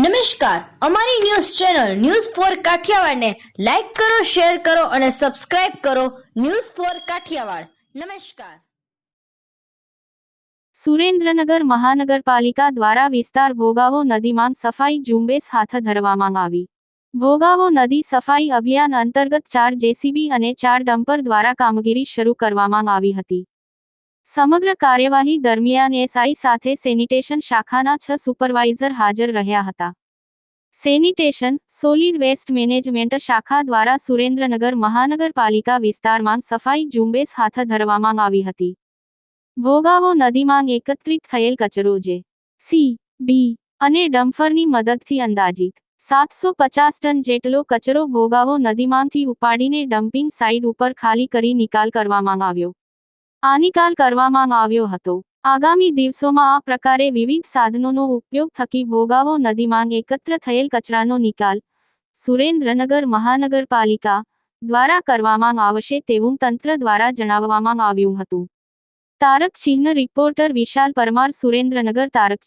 નમસ્કાર. અમારી news channel news four કાઠિયાવાડને લાઈક કરો, શેર કરો અને સબસ્ક્રાઇબ કરો ન્યૂઝ ફોર કાઠિયાવાડ. નમસ્કાર. સુરેન્દ્રનગર મહાનગરપાલિકા દ્વારા વિસ્તાર ભોગાવો નદીમાં સફાઈ ઝુંબેશ હાથ ધરવામાં આવી. ભોગાવો નદી સફાઈ અભિયાન અંતર્ગત ચાર જેસીબી અને ચાર ડમ્પર દ્વારા કામગીરી શરૂ કરવામાં આવી હતી. સમગ્ર કાર્યવાહી દરમિયાન એસઆઈ સાથે સેનિટેશન શાખાના છ સુપરવાઇઝર હાજર રહ્યા હતા. સેનિટેશન, સોલિડ વેસ્ટ મેનેજમેન્ટ શાખા દ્વારા સુરેન્દ્રનગર મહાનગરપાલિકા વિસ્તારમાં સફાઈ ઝુંબેશ હાથ ધરવામાં આવી હતી. ભોગાવો નદીમાં એકત્રિત થયેલ કચરો જે સી બી અને ડમ્ફરની મદદથી અંદાજિત સાતસો પચાસ ટન જેટલો કચરો ભોગાવો નદીમાંથી ઉપાડીને ડમ્પિંગ સાઇટ ઉપર ખાલી કરી નિકાલ કરવામાં આવ્યો. નિકાલ કરવામાં આવ્યો હતો. આગામી દિવસોમાં આ પ્રકારે વિવિધ સાધનોનો ઉપયોગ થકી ભોગાવો નદીમાં એકત્ર થયેલ કચરાનો નિકાલ સુરેન્દ્રનગર મહાનગરપાલિકા દ્વારા કરવામાં આવશે તેવું તંત્ર દ્વારા જણાવવામાં આવ્યું હતું. તારક ચિહ્ન રિપોર્ટર વિશાલ પરમાર સુરેન્દ્રનગર તારક